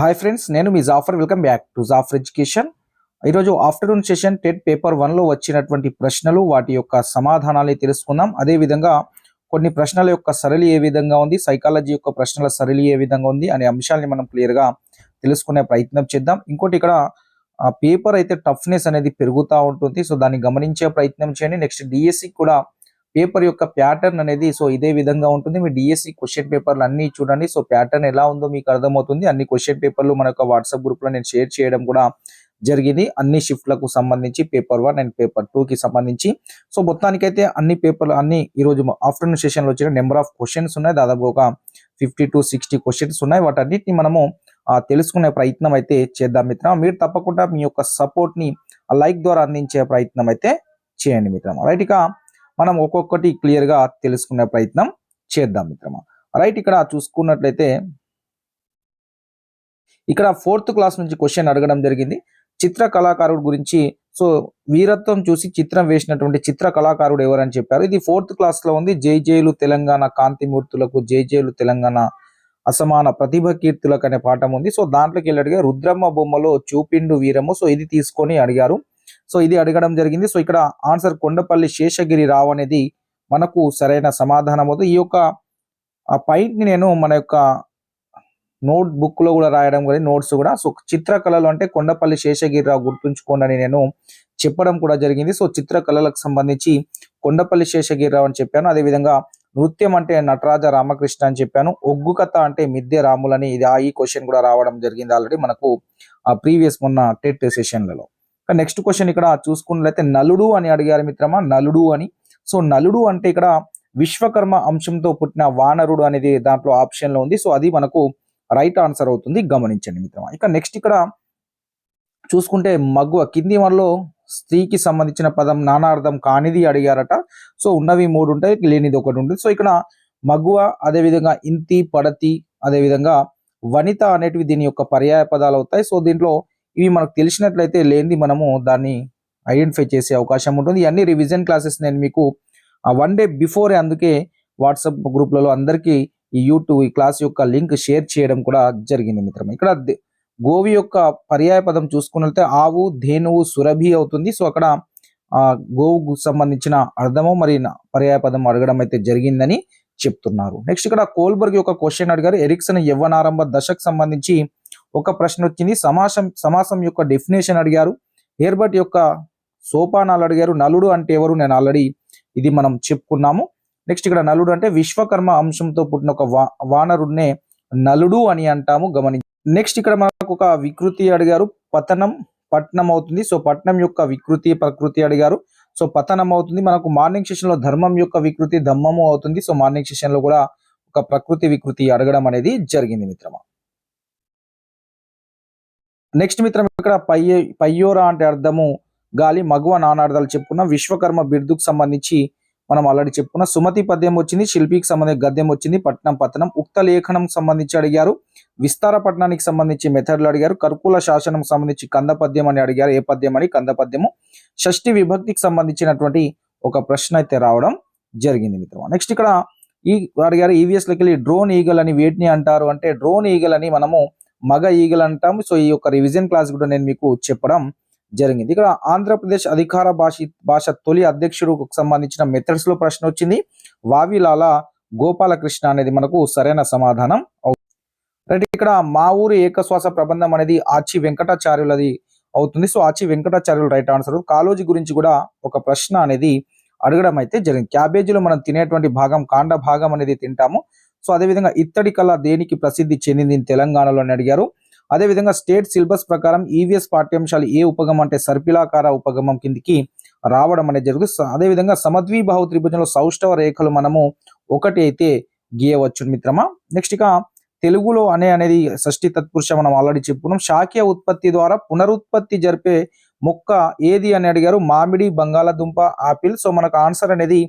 Hi friends నేను మీ Jafar welcome back to Jafar education ఈరోజు afternoon session TET paper వన్లో వచ్చినటువంటి ప్రశ్నలు వాటి యొక్క సమాధానాలు తెలుసుకుందాం. అదేవిధంగా కొన్ని ప్రశ్నల యొక్క సరళి ఏ విధంగా ఉంది సైకాలజీ యొక్క ప్రశ్నల సరళి ఏ విధంగా ఉంది అనే అంశాలని మనం క్లియర్గా తెలుసుకునే ప్రయత్నం చేద్దాం. ఇంకోటి ఇక్కడ ఆ పేపర్ అయితే టఫ్నెస్ అనేది పెరుగుతూ ఉంటుంది. సో దాన్ని గమనించే ప్రయత్నం చేయండి. నెక్స్ట్ డిఎస్సి కూడా పేపర్ యొక్క ప్యాటర్న్ అనేది సో ఇదే విధంగా ఉంటుంది. మీ డిఎస్సి క్వశ్చన్ పేపర్లు అన్ని చూడండి. సో ప్యాటర్న్ ఎలా ఉందో మీకు అర్థమవుతుంది. అన్ని క్వశ్చన్ పేపర్లు మన యొక్క వాట్సాప్ గ్రూప్లో నేను షేర్ చేయడం కూడా జరిగింది. అన్ని షిఫ్ట్లకు సంబంధించి paper one and paper two కి సంబంధించి. సో మొత్తానికైతే అన్ని పేపర్లు అన్ని ఈ రోజు ఆఫ్టర్నూన్ సెషన్లో వచ్చిన నెంబర్ ఆఫ్ క్వశ్చన్స్ ఉన్నాయి. దాదాపు ఒక ఫిఫ్టీ టు సిక్స్టీ క్వశ్చన్స్ ఉన్నాయి. వాటన్నిటిని మనము తెలుసుకునే ప్రయత్నం అయితే చేద్దాం మిత్రం మీరు తప్పకుండా మీ యొక్క సపోర్ట్ని లైక్ ద్వారా అందించే ప్రయత్నం అయితే చేయండి మిత్రం రైట్ ఇక మనం ఒక్కొక్కటి క్లియర్గా తెలుసుకునే ప్రయత్నం చేద్దాం మిత్రమా. రైట్ ఇక్కడ చూసుకున్నట్లయితే ఇక్కడ ఫోర్త్ క్లాస్ నుంచి క్వశ్చన్ అడగడం జరిగింది. చిత్ర కళాకారుడు గురించి సో వీరత్వం చూసి చిత్రం వేసినటువంటి చిత్ర కళాకారుడు ఎవరని చెప్పారు. ఇది ఫోర్త్ క్లాస్లో ఉంది. జై జైలు తెలంగాణ కాంతిమూర్తులకు జై జైలు తెలంగాణ అసమాన ప్రతిభ కీర్తులకు అనే పాఠం ఉంది. సో దాంట్లోకి వెళ్ళి అడిగారు రుద్రమ్మ బొమ్మలో చూపిండు వీరము సో ఇది తీసుకొని అడిగారు. సో ఇది అడగడం జరిగింది. సో ఇక్కడ ఆన్సర్ కొండపల్లి శేషగిరి రావు అనేది మనకు సరైన సమాధానం అవుతుంది. ఈ యొక్క ఆ ని నేను మన యొక్క నోట్ బుక్లో కూడా రాయడం కానీ నోట్స్ కూడా. సో చిత్రకళలు అంటే కొండపల్లి శేషగిరిరావు గుర్తుంచుకోండి అని నేను చెప్పడం కూడా జరిగింది. సో చిత్రకళలకు సంబంధించి కొండపల్లి శేషగిరిరావు అని చెప్పాను. అదేవిధంగా నృత్యం అంటే నటరాజ రామకృష్ణ అని చెప్పాను. ఒగ్గు కథ అంటే మిద్దె రాములని ఇది ఆ ఈ క్వశ్చన్ కూడా రావడం జరిగింది ఆల్రెడీ మనకు ఆ ప్రీవియస్ మొన్న టెట్ సెషన్లలో. నెక్స్ట్ క్వశ్చన్ ఇక్కడ చూసుకున్నట్లయితే నలుడు అని అడిగారు మిత్రమా నలుడు అని. సో నలుడు అంటే ఇక్కడ విశ్వకర్మ అంశంతో పుట్టిన వానరుడు అనేది దాంట్లో ఆప్షన్లో ఉంది. సో అది మనకు రైట్ ఆన్సర్ అవుతుంది. గమనించండి మిత్రమా. ఇక నెక్స్ట్ ఇక్కడ చూసుకుంటే మగువ కింది మనలో స్త్రీకి సంబంధించిన పదం నానార్థం కానిది అడిగారట. సో ఉన్నవి మూడు ఉంటాయి లేనిది ఒకటి ఉంటుంది. సో ఇక్కడ మగువ అదేవిధంగా ఇంతి పడతి అదేవిధంగా వనిత అనేటివి దీని యొక్క పర్యాయ పదాలు అవుతాయి. సో దీంట్లో ఇవి మనకు తెలిసినట్లయితే లేనిది మనము దాన్ని ఐడెంటిఫై చేసే అవకాశం ఉంటుంది. ఇవన్నీ రివిజన్ క్లాసెస్ నేను మీకు వన్ డే బిఫోరే అందుకే వాట్సాప్ గ్రూప్లలో అందరికీ ఈ యూట్యూబ్ ఈ క్లాస్ యొక్క లింక్ షేర్ చేయడం కూడా జరిగింది మిత్రం ఇక్కడ గోవి యొక్క పర్యాయ పదం చూసుకున్నట్లయితే ఆవు ధేనువు సురభి అవుతుంది. సో అక్కడ గోవుకు సంబంధించిన అర్థము మరి పర్యాయ పదం అడగడం అయితే జరిగిందని చెప్తున్నారు. నెక్స్ట్ ఇక్కడ కోల్బర్గ్ యొక్క క్వశ్చన్ అడిగారు. ఎరిక్సన్ యవ్వనారంభ దశకు సంబంధించి ఒక ప్రశ్న వచ్చింది. సమాసం సమాసం యొక్క డెఫినేషన్ అడిగారు. ఏర్బట్ యొక్క సోపానాలు అడిగారు. నలుడు అంటే ఎవరు? నేను ఆల్రెడీ ఇది మనం చెప్పుకున్నాము. నెక్స్ట్ ఇక్కడ నలుడు అంటే విశ్వకర్మ అంశంతో పుట్టిన ఒక వా వానరుడినే నలుడు అని అంటాము గమనించి నెక్స్ట్ ఇక్కడ మనకు ఒక వికృతి అడిగారు. పతనం పట్నం అవుతుంది. సో పట్నం యొక్క వికృతి ప్రకృతి అడిగారు. సో పతనం అవుతుంది. మనకు మార్నింగ్ సెషన్లో ధర్మం యొక్క వికృతి ధమ్మము అవుతుంది. సో మార్నింగ్ సెషన్లో కూడా ఒక ప్రకృతి వికృతి అడగడం అనేది జరిగింది మిత్రమా? నెక్స్ట్ మిత్రం ఇక్కడ పయ్య పయ్యోరా అంటే అర్థము గాలి మగువ నానార్థాలు చెప్పుకున్నాం. విశ్వకర్మ బిర్దుకు సంబంధించి మనం ఆల్రెడీ చెప్పుకున్న. సుమతి పద్యం వచ్చింది శిల్పికి సంబంధించి గద్యం వచ్చింది పట్నం పతనం. ఉక్త లేఖనం సంబంధించి అడిగారు విస్తార పట్టణానికి సంబంధించి మెథడ్లు అడిగారు కర్కుల శాసనం సంబంధించి కంద పద్యం అని అడిగారు ఏ పద్యం అని కంద పద్యము. షష్ఠి విభక్తికి సంబంధించినటువంటి ఒక ప్రశ్న అయితే రావడం జరిగింది మిత్రం నెక్స్ట్ ఇక్కడ ఈ అడిగారు ఈవీఎస్లోకి వెళ్ళి డ్రోన్ ఈగల్ అని వేటిని అంటారు అంటే డ్రోన్ ఈగల్ అని మనము మగ ఈగల్ అంటాము. సో ఈ యొక్క రివిజన్ క్లాస్ కూడా నేను మీకు చెప్పడం జరిగింది. ఇక్కడ ఆంధ్రప్రదేశ్ అధికార భాష భాష తొలి అధ్యక్షుడు సంబంధించిన మెథడ్స్లో ప్రశ్న వచ్చింది. వావిలాల గోపాలకృష్ణ అనేది మనకు సరైన సమాధానం అవుతుంది రైట్ ఇక్కడ మా ఊరి ఏకశ్వాస ప్రబంధం అనేది ఆచి వెంకటాచార్యులది అవుతుంది. సో ఆచి వెంకటాచార్యులు రైట్ ఆన్సర్ కాలోజీ గురించి కూడా ఒక ప్రశ్న అనేది అడగడం అయితే జరిగింది. క్యాబేజీలో మనం తినేటువంటి భాగం కాండ భాగం అనేది తింటాము. సో అదేవిధంగా ఇత్తడి కళ దేనికి ప్రసిద్ధి చెందింది తెలంగాణలో అని అడిగారు. అదేవిధంగా స్టేట్ సిలబస్ ప్రకారం ఈవీఎస్ పాఠ్యాంశాలు ఏ ఉపగమం అంటే సర్పిలాకార ఉపగమం కిందికి రావడం అనేది జరుగుతుంది. అదేవిధంగా సమద్విబాహు త్రిభుజంలో సౌష్ఠవ రేఖలు మనము ఒకటి అయితే గీయవచ్చు మిత్రమా. నెక్స్ట్ ఇక తెలుగులో అనే అనేది షష్ఠి తత్పురుష మనం ఆల్రెడీ చెప్పుకున్నాం. శాఖీయ ఉత్పత్తి ద్వారా పునరుత్పత్తి జరిపే మొక్క ఏది అని అడిగారు. మామిడి బంగాళాదుంప ఆపిల్. సో మనకు ఆన్సర్ అనేది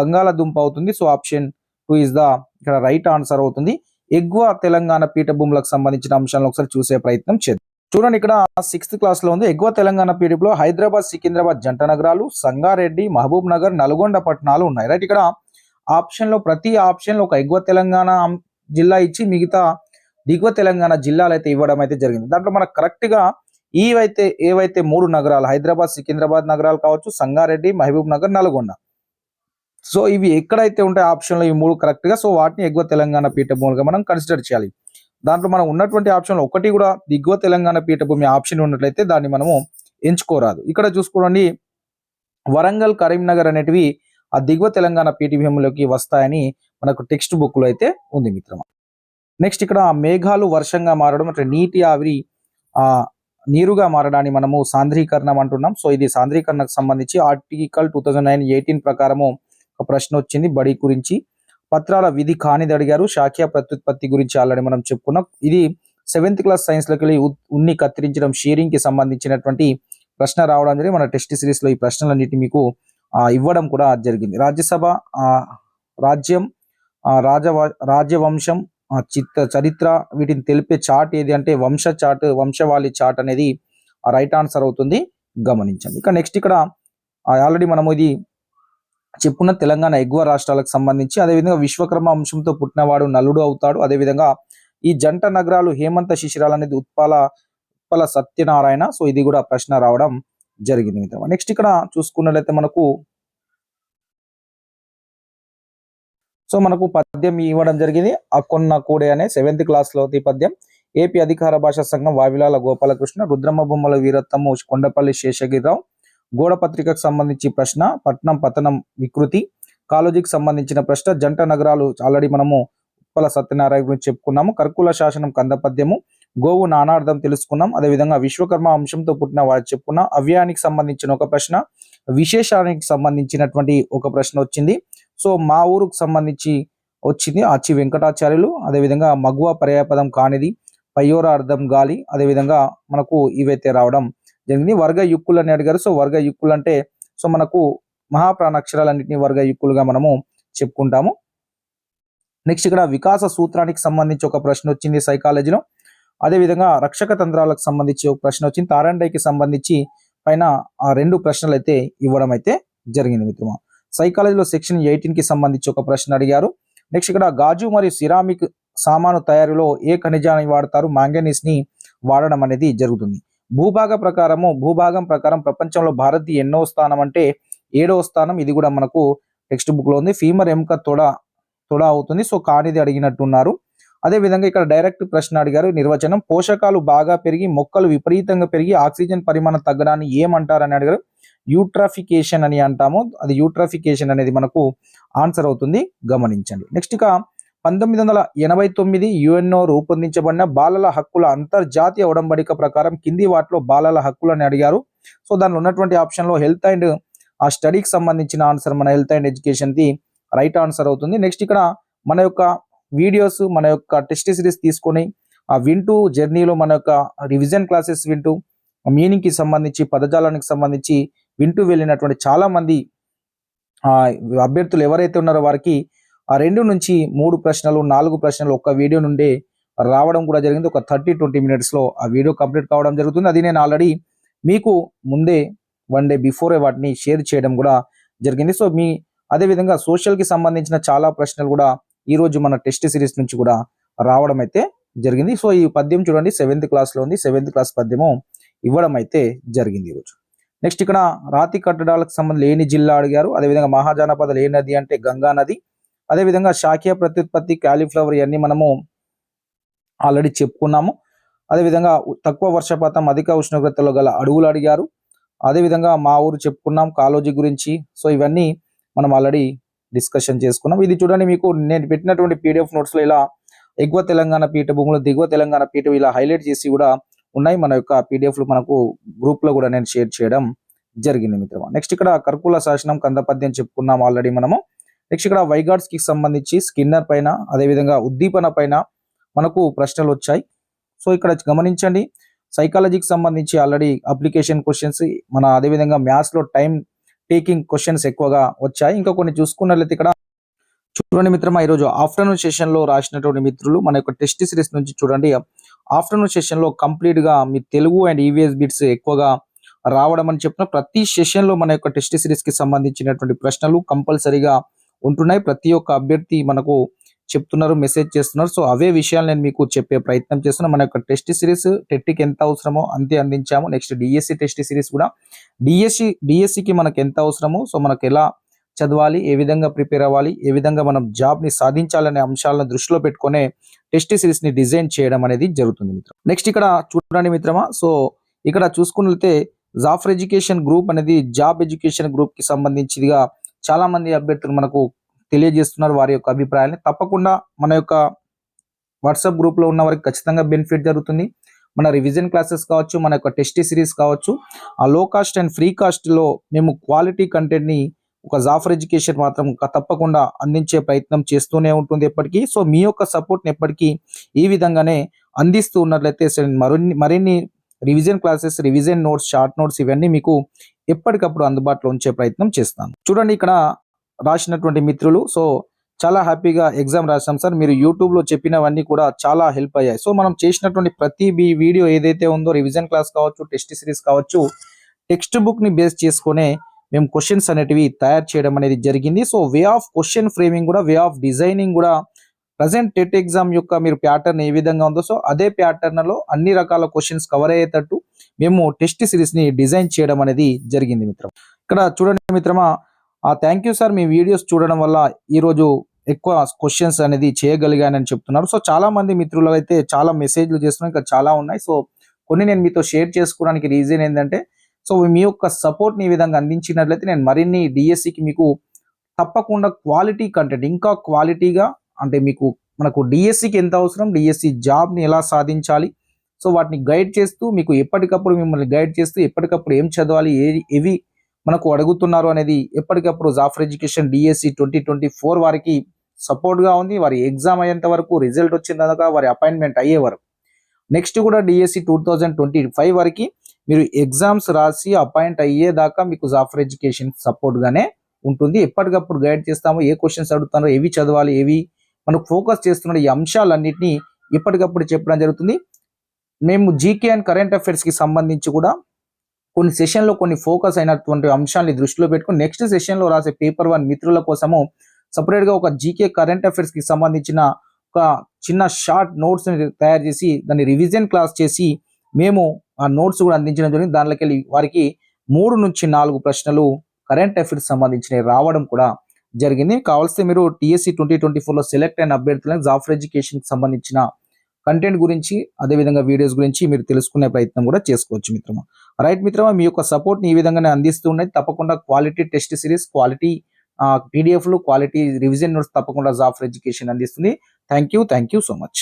బంగాళాదుంప అవుతుంది. So option two is the ఇక్కడ రైట్ ఆన్సర్ అవుతుంది. ఎగువ తెలంగాణ పీఠభూములకు సంబంధించిన అంశాలను ఒకసారి చూసే ప్రయత్నం చేద్దాం. చూడండి ఇక్కడ సిక్స్త్ క్లాస్లో ఉంది. ఎగువ తెలంగాణ పీఠంలో హైదరాబాద్ సికింద్రాబాద్ జంట నగరాలు సంగారెడ్డి మహబూబ్ నగర్ నల్గొండ పట్టణాలు ఉన్నాయి. రైట్ ఇక్కడ ఆప్షన్లో ప్రతి ఆప్షన్లో ఒక ఎగువ తెలంగాణ జిల్లా ఇచ్చి మిగతా దిగువ తెలంగాణ జిల్లాలు అయితే ఇవ్వడం అయితే జరిగింది. దాంట్లో మనకు కరెక్ట్గా ఈవైతే ఏవైతే మూడు నగరాలు హైదరాబాద్ సికింద్రాబాద్ నగరాలు కావచ్చు సంగారెడ్డి మహబూబ్ నగర్ నల్గొండ సో ఇవి ఎక్కడైతే ఉంటాయి ఆప్షన్లు ఈ మూడు కరెక్ట్గా సో వాటిని ఎగువ తెలంగాణ పీఠభూములుగా మనం కన్సిడర్ చేయాలి. దాంట్లో మనం ఉన్నటువంటి ఆప్షన్లు ఒకటి కూడా దిగువ తెలంగాణ పీఠభూమి ఆప్షన్ ఉన్నట్లయితే దాన్ని మనము ఎంచుకోరాదు. ఇక్కడ చూసుకోండి వరంగల్ కరీంనగర్ అనేటివి ఆ దిగువ తెలంగాణ పీఠభూమిలోకి వస్తాయని మనకు టెక్స్ట్ బుక్లో అయితే ఉంది మిత్రమా. నెక్స్ట్ ఇక్కడ మేఘాలు వర్షంగా మారడం అంటే నీటి ఆవిరి ఆ నీరుగా మారడాన్ని మనము సాంద్రీకరణం అంటున్నాం. సో ఇది సాంద్రీకరణకు సంబంధించి article two thousand nine eighteen ప్రకారము ఒక ప్రశ్న వచ్చింది బడి గురించి. పత్రాల విధి కానిది అడిగారు. శాఖ ప్రత్యుత్పత్తి గురించి ఆల్రెడీ మనం చెప్పుకున్నాం. ఇది సెవెంత్ క్లాస్ సైన్స్లోకి వెళ్ళి ఉ- ఉన్ని కత్తిరించడం షేరింగ్కి సంబంధించినటువంటి ప్రశ్న రావడం జరిగింది. మన టెస్ట్ సిరీస్లో ఈ ప్రశ్నలన్నిటి మీకు ఇవ్వడం కూడా జరిగింది. రాజ్యసభ రాజ్యం రాజవ రాజ్యవంశం ఆ, చిత్త చరిత్ర వీటిని తెలిపే చాట్ ఏది అంటే వంశ చాట్ వంశవాళి చాట్ అనేది రైట్ ఆన్సర్ అవుతుంది. గమనించండి. ఇక నెక్స్ట్ ఇక్కడ ఆల్రెడీ మనము ఇది చెప్పున్న తెలంగాణ ఎగువ రాష్ట్రాలకు సంబంధించి అదేవిధంగా విశ్వకర్మ అంశంతో పుట్టినవాడు నలుడు అవుతాడు. అదేవిధంగా ఈ జంట నగరాలు హేమంత శిశిరాలు అనేది ఉత్పల ఉత్పల సత్యనారాయణ. సో ఇది కూడా ప్రశ్న రావడం జరిగింది మిత్రమా. నెక్స్ట్ ఇక్కడ చూసుకున్నట్లయితే మనకు సో మనకు పద్యం ఇవ్వడం జరిగింది. అక్కొన్న కూడే అనే సెవెంత్ క్లాస్లో ఈ పద్యం. ఏపీ అధికార భాషా సంఘం వావిలాల గోపాలకృష్ణ రుద్రమ్మ బొమ్మల వీరత్తము కొండపల్లి శేషగిరిరావు గోడ పత్రికకు సంబంధించి ప్రశ్న పట్నం పతనం వికృతి. కాలేజీకి సంబంధించిన ప్రశ్న జంట నగరాలు ఆల్రెడీ మనము ఉప్పల సత్యనారాయణ గురించి చెప్పుకున్నాము. కర్కుల శాసనం కందపద్యము గోవు నానార్థం తెలుసుకున్నాం. అదేవిధంగా విశ్వకర్మ అంశంతో పుట్టిన వారు చెప్పుకున్న అవ్యానికి సంబంధించిన ఒక ప్రశ్న విశేషానికి సంబంధించినటువంటి ఒక ప్రశ్న వచ్చింది. సో మా ఊరుకు సంబంధించి వచ్చింది అచ్చి వెంకటాచార్యులు. అదేవిధంగా మగువ పర్యాయపదం కానిది పయోరార్థం అర్థం గాలి. అదేవిధంగా మనకు ఇవైతే రావడం జరిగింది వర్గ యుక్కులు అని అడిగారు. సో వర్గ యుక్కులు అంటే సో మనకు మహాప్రాణాక్షరాలన్నింటినీ వర్గ యుక్కులుగా మనము చెప్పుకుంటాము. నెక్స్ట్ ఇక్కడ వికాస సూత్రానికి సంబంధించి ఒక ప్రశ్న వచ్చింది సైకాలజీలో అదేవిధంగా రక్షక తంత్రాలకు సంబంధించి ఒక ప్రశ్న వచ్చింది. తారండైకి సంబంధించి పైన ఆ రెండు ప్రశ్నలు అయితే ఇవ్వడం అయితే జరిగింది మిత్రమా. సైకాలజీలో సెక్షన్ ఎయిటీన్కి సంబంధించి ఒక ప్రశ్న అడిగారు. నెక్స్ట్ ఇక్కడ గాజు మరియు సిరామిక్ సామాను తయారీలో ఏ ఖనిజాన్ని వాడతారు? మాంగనీస్ని వాడడం అనేది జరుగుతుంది. భూభాగ ప్రకారము భూభాగం ప్రకారం ప్రపంచంలో భారత్ ఎన్నో స్థానం అంటే ఏడవ స్థానం. ఇది కూడా మనకు టెక్స్ట్ బుక్లో ఉంది. ఫీమర్ ఎముక తొడ తొడ అవుతుంది. సో కానిది అడిగినట్టున్నారు. అదే విధంగా ఇక్కడ డైరెక్ట్ ప్రశ్న అడిగారు. నిర్వచనం పోషకాలు బాగా పెరిగి మొక్కలు విపరీతంగా పెరిగి ఆక్సిజన్ పరిమాణం తగ్గడాన్ని ఏమంటారని అడిగారు. యూట్రాఫికేషన్ అని అంటాము. అది యూట్రాఫికేషన్ అనేది మనకు ఆన్సర్ అవుతుంది. గమనించండి. నెక్స్ట్ ఇక పంతొమ్మిది వందల ఎనభై తొమ్మిది యుఎన్ఓ రూపొందించబడిన బాలల హక్కుల అంతర్జాతీయ ఒడంబడిక ప్రకారం కింది వాటిలో బాలల హక్కులని అడిగారు. సో దానిలో ఉన్నటువంటి ఆప్షన్లో హెల్త్ అండ్ ఆ స్టడీకి సంబంధించిన ఆన్సర్ మన హెల్త్ అండ్ ఎడ్యుకేషన్ది రైట్ ఆన్సర్ అవుతుంది. నెక్స్ట్ ఇక్కడ మన యొక్క వీడియోస్ మన యొక్క టెస్ట్ సిరీస్ తీసుకొని ఆ వింటూ జర్నీలో మన యొక్క రివిజన్ క్లాసెస్ వింటూ మీనింగ్కి సంబంధించి పదజాలానికి సంబంధించి వింటూ వెళ్ళినటువంటి చాలామంది అభ్యర్థులు ఎవరైతే ఉన్నారో వారికి ఆ రెండు నుంచి మూడు ప్రశ్నలు నాలుగు ప్రశ్నలు ఒక్క వీడియో నుండే రావడం కూడా జరిగింది. ఒక థర్టీ ట్వంటీ మినిట్స్లో ఆ వీడియో కంప్లీట్ కావడం జరుగుతుంది. అది నేను ఆల్రెడీ మీకు ముందే వన్ డే బిఫోరే వాటిని షేర్ చేయడం కూడా జరిగింది. సో మీ అదే విధంగా సంబంధించిన చాలా ప్రశ్నలు కూడా ఈరోజు మన టెస్ట్ సిరీస్ నుంచి కూడా రావడం అయితే జరిగింది. సో ఈ పద్యం చూడండి. సెవెంత్ క్లాస్లో ఉంది. సెవెంత్ క్లాస్ పద్యము ఇవ్వడం అయితే జరిగింది ఈరోజు నెక్స్ట్ ఇక్కడ రాతి కట్టడాలకు సంబంధం లేని జిల్లా అడిగారు. అదేవిధంగా మహాజనపద లేని నది అంటే గంగా నది. అదేవిధంగా శాఖీయ ప్రత్యుత్పత్తి క్యాలీఫ్లవర్ ఇవన్నీ మనము ఆల్రెడీ చెప్పుకున్నాము. అదేవిధంగా తక్కువ వర్షపాతం అధిక ఉష్ణోగ్రతలో గల అడుగులు అడిగారు. అదేవిధంగా మా ఊరు చెప్పుకున్నాం కాలోజీ గురించి. సో ఇవన్నీ మనం ఆల్రెడీ డిస్కషన్ చేసుకున్నాం. ఇది చూడండి మీకు నేను పెట్టినటువంటి పీడిఎఫ్ నోట్స్లో ఇలా ఎగువ తెలంగాణ పీఠభూములు దిగువ తెలంగాణ పీఠం ఇలా హైలైట్ చేసి కూడా ఉన్నాయి. మన యొక్క పీడిఎఫ్లు మనకు గ్రూప్లో కూడా నేను షేర్ చేయడం జరిగింది మిత్రమా. నెక్స్ట్ ఇక్కడ కర్కుల శాసనం కందపద్యం చెప్పుకున్నాం ఆల్రెడీ మనము. నెక్స్ట్ ఇక్కడ వైగార్డ్స్కి సంబంధించి స్కిన్నర్ పైన అదేవిధంగా ఉద్దీపన పైన మనకు ప్రశ్నలు వచ్చాయి. సో ఇక్కడ గమనించండి. సైకాలజీకి సంబంధించి ఆల్రెడీ అప్లికేషన్ క్వశ్చన్స్ మన అదేవిధంగా మ్యాథ్స్లో టైం టేకింగ్ క్వశ్చన్స్ ఎక్కువగా వచ్చాయి. ఇంకా కొన్ని చూసుకున్నట్లయితే ఇక్కడ చూడండి మిత్రమా ఈరోజు ఆఫ్టర్నూన్ సెషన్లో రాసినటువంటి మిత్రులు మన యొక్క టెస్ట్ సిరీస్ నుంచి చూడండి. ఆఫ్టర్నూన్ సెషన్లో కంప్లీట్గా మీ తెలుగు అండ్ ఈవీఎస్ బిట్స్ ఎక్కువగా రావడం అని చెప్పిన ప్రతి సెషన్లో మన యొక్క టెస్ట్ సిరీస్కి సంబంధించినటువంటి ప్రశ్నలు కంపల్సరీగా ఉంటున్నాయి. ప్రతి ఒక్క అభ్యర్థి మనకు చెప్తున్నారు మెసేజ్ చేస్తున్నారు. సో అవే విషయాలు నేను మీకు చెప్పే ప్రయత్నం చేస్తున్నాను మన యొక్క టెస్ట్ సిరీస్ టెట్కి ఎంత అవసరమో అంతే అందించాము. నెక్స్ట్ డిఎస్సి టెస్ట్ సిరీస్ కూడా. డిఎస్సి డిఎస్సికి మనకు ఎంత అవసరమో సో మనకు ఎలా చదవాలి ఏ విధంగా ప్రిపేర్ అవ్వాలి ఏ విధంగా మనం జాబ్ని సాధించాలనే అంశాలను దృష్టిలో పెట్టుకునే టెస్ట్ సిరీస్ని డిజైన్ చేయడం అనేది జరుగుతుంది మిత్రం. నెక్స్ట్ ఇక్కడ చూడండి మిత్రమా. సో ఇక్కడ చూసుకున్నట్లయితే జాఫర్ ఎడ్యుకేషన్ గ్రూప్ అనేది జాబ్ ఎడ్యుకేషన్ గ్రూప్కి సంబంధించిదిగా చాలా మంది అభ్యర్థులు మనకు తెలియజేస్తున్నారు వారి యొక్క అభిప్రాయాన్ని తప్పకుండా మన యొక్క వాట్సాప్ గ్రూప్లో ఉన్న వారికి ఖచ్చితంగా బెనిఫిట్ జరుగుతుంది. మన రివిజన్ క్లాసెస్ కావచ్చు మన యొక్క టెస్ట్ సిరీస్ కావచ్చు ఆ లో కాస్ట్ అండ్ ఫ్రీ కాస్ట్లో మేము క్వాలిటీ కంటెంట్ని ఒక జాఫర్ ఎడ్యుకేషన్ మాత్రం తప్పకుండా అందించే ప్రయత్నం చేస్తూనే ఉంటుంది ఎప్పటికీ. సో మీ యొక్క సపోర్ట్ని ఎప్పటికీ ఈ విధంగానే అందిస్తూ ఉన్నట్లయితే మరిన్ని మరిన్ని revision classes revision notes short notes ఇవన్నీ మీకు ఎప్పటికప్పుడు అందుబాటులో ఉంచే ప్రయత్నం చేస్తాను. చూడండి ఇక్కడ రాసినటువంటి మిత్రులు సో చాలా హ్యాపీగా ఎగ్జామ్ రాసాం సార్. మీరు యూట్యూబ్లో చెప్పినవన్నీ కూడా చాలా హెల్ప్ అయ్యాయి. సో మనం చేసినటువంటి ప్రతి బీ వీడియో ఏదైతే ఉందో రివిజన్ క్లాస్ కావచ్చు టెస్ట్ సిరీస్ కావచ్చు టెక్స్ట్ బుక్ని బేస్ చేసుకునే మేము క్వశ్చన్స్ అనేటివి తయారు చేయడం అనేది జరిగింది. So way of question framing కూడా వే ఆఫ్ డిజైనింగ్ కూడా ప్రజెంట్ టెట్ ఎగ్జామ్ యొక్క మీరు ప్యాటర్న్ ఏ విధంగా ఉందో సో అదే ప్యాటర్న్లో అన్ని రకాల క్వశ్చన్స్ కవర్ అయ్యేటట్టు మేము టెస్ట్ సిరీస్ని డిజైన్ చేయడం అనేది జరిగింది మిత్రం. ఇక్కడ చూడండి మిత్రమా ఆ థ్యాంక్ యూ సార్ మీ వీడియోస్ చూడడం వల్ల ఈ రోజు ఎక్కువ క్వశ్చన్స్ అనేది చేయగలిగానని చెప్తున్నారు. సో చాలా మంది మిత్రులు అయితే చాలా మెసేజ్లు చేస్తున్నారు ఇంకా చాలా ఉన్నాయి. సో కొన్ని నేను మీతో షేర్ చేసుకోవడానికి రీజన్ ఏంటంటే సో మీ యొక్క సపోర్ట్ని ఈ విధంగా అందించినట్లయితే నేను మరిన్ని డిఎస్సికి కి మీకు తప్పకుండా క్వాలిటీ కంటెంట్ ఇంకా క్వాలిటీగా అంటే మీకు మనకు డిఎస్సికి ఎంత అవసరం? డిఎస్సి జాబ్ని ఎలా సాధించాలి? సో వాటిని గైడ్ చేస్తూ మీకు ఎప్పటికప్పుడు మిమ్మల్ని గైడ్ చేస్తూ ఎప్పటికప్పుడు ఏం చదవాలి? ఏ ఏవి మనకు అడుగుతున్నారు అనేది ఎప్పటికప్పుడు Jafar education DSC twenty twenty four వారికి సపోర్ట్గా ఉంది. వారి ఎగ్జామ్ అయ్యేంత వరకు రిజల్ట్ వచ్చిన దాకా వారి అపాయింట్మెంట్ అయ్యే వరకు. నెక్స్ట్ కూడా DSC two thousand twenty five వరకు మీరు ఎగ్జామ్స్ రాసి అపాయింట్ అయ్యేదాకా మీకు జాఫర్ ఎడ్యుకేషన్ సపోర్ట్గానే ఉంటుంది. ఎప్పటికప్పుడు గైడ్ చేస్తాము. ఏ క్వశ్చన్స్ అడుగుతారో ఏవి చదవాలి ఏవి మనకు ఫోకస్ చేస్తున్న ఈ అంశాలన్నింటినీ ఎప్పటికప్పుడు చెప్పడం జరుగుతుంది. మేము జీకే అండ్ కరెంట్ అఫైర్స్కి సంబంధించి కూడా కొన్ని సెషన్లో కొన్ని ఫోకస్ అయినటువంటి అంశాన్ని దృష్టిలో పెట్టుకుని నెక్స్ట్ సెషన్లో రాసే పేపర్ వన్ మిత్రుల కోసము సపరేట్గా ఒక జీకే కరెంట్ అఫైర్స్కి సంబంధించిన ఒక చిన్న షార్ట్ నోట్స్ని తయారు చేసి దాన్ని రివిజన్ క్లాస్ చేసి మేము ఆ నోట్స్ కూడా అందించడం జరిగింది. దానిలోకి వారికి మూడు నుంచి నాలుగు ప్రశ్నలు కరెంట్ అఫైర్స్ సంబంధించినవి రావడం కూడా జరిగింది. కావాల్సి మీరు టీఎస్సీ ట్వంటీ ట్వంటీ ఫోర్లో సెలెక్ట్ అయిన అభ్యర్థులను జాఫర్ ఎడ్యుకేషన్కి సంబంధించిన కంటెంట్ గురించి అదేవిధంగా వీడియోస్ గురించి మీరు తెలుసుకునే ప్రయత్నం కూడా చేసుకోవచ్చు మిత్రమా. రైట్ మిత్రమా మీ యొక్క సపోర్ట్ని ఈ విధంగానే అందిస్తూ ఉన్నాయి. తప్పకుండా క్వాలిటీ టెస్ట్ సిరీస్ క్వాలిటీ పీడిఎఫ్లు క్వాలిటీ రివిజన్ నోట్స్ తప్పకుండా జాఫర్ ఎడ్యుకేషన్ అందిస్తుంది. Thank you thank you so much.